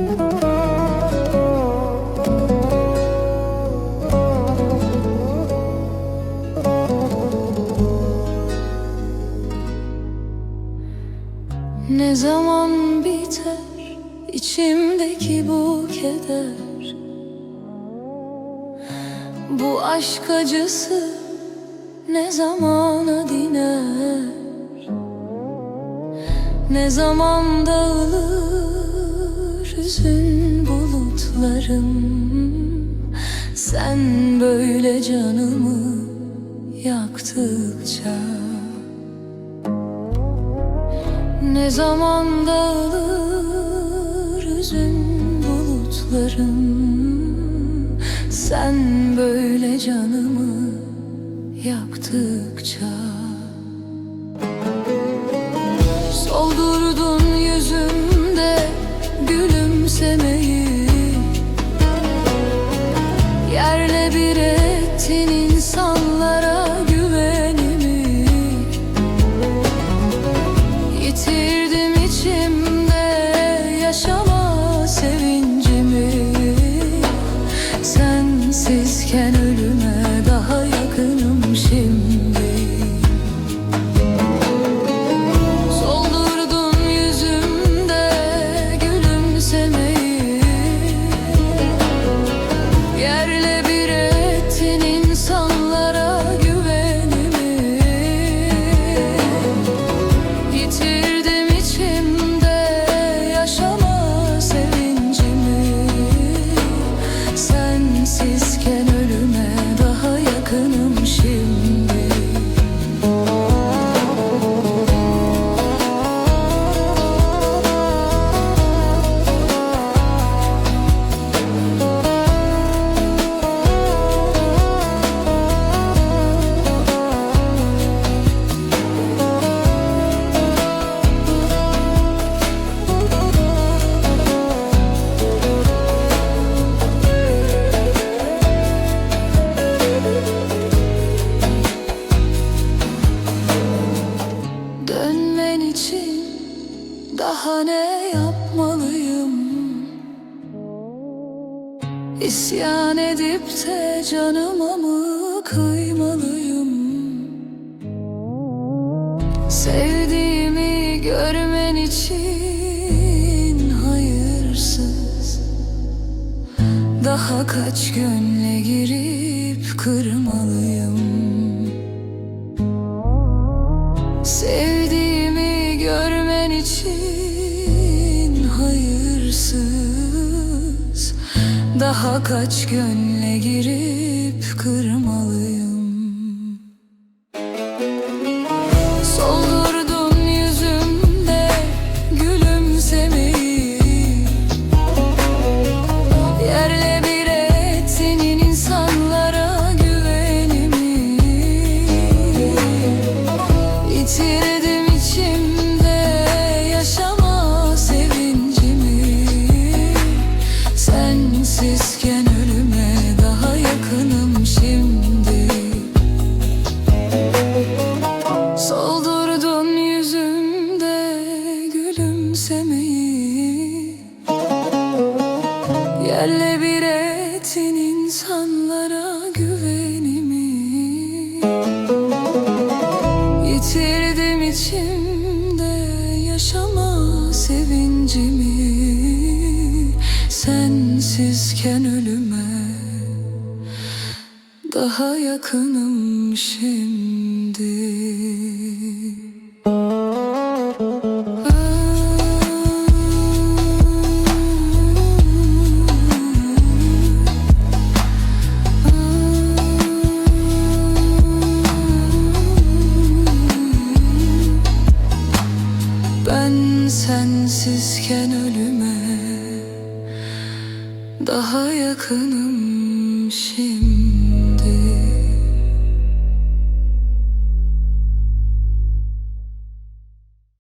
Ne zaman biter içimdeki bu keder? Bu aşk acısı ne zamana diner? Ne zaman dağılır hüzün bulutlarım. Sen böyle canımı yaktıkça. Ne zaman dağılır hüzün bulutlarım? Sen böyle canımı yaktıkça. Soldurdun yüzümde İsyan edip de canıma mı kıymalıyım? Sevdiğimi görmen için hayırsız Daha kaç gönle girip kırmalıyım? Daha kaç gönle girip kırmalıyım Yerle bir ettin insanlara güvenimi. Yitirdim içimde yaşama sevincimi. Sensizken ölüme daha yakınım şimdi daha yakınım şimdi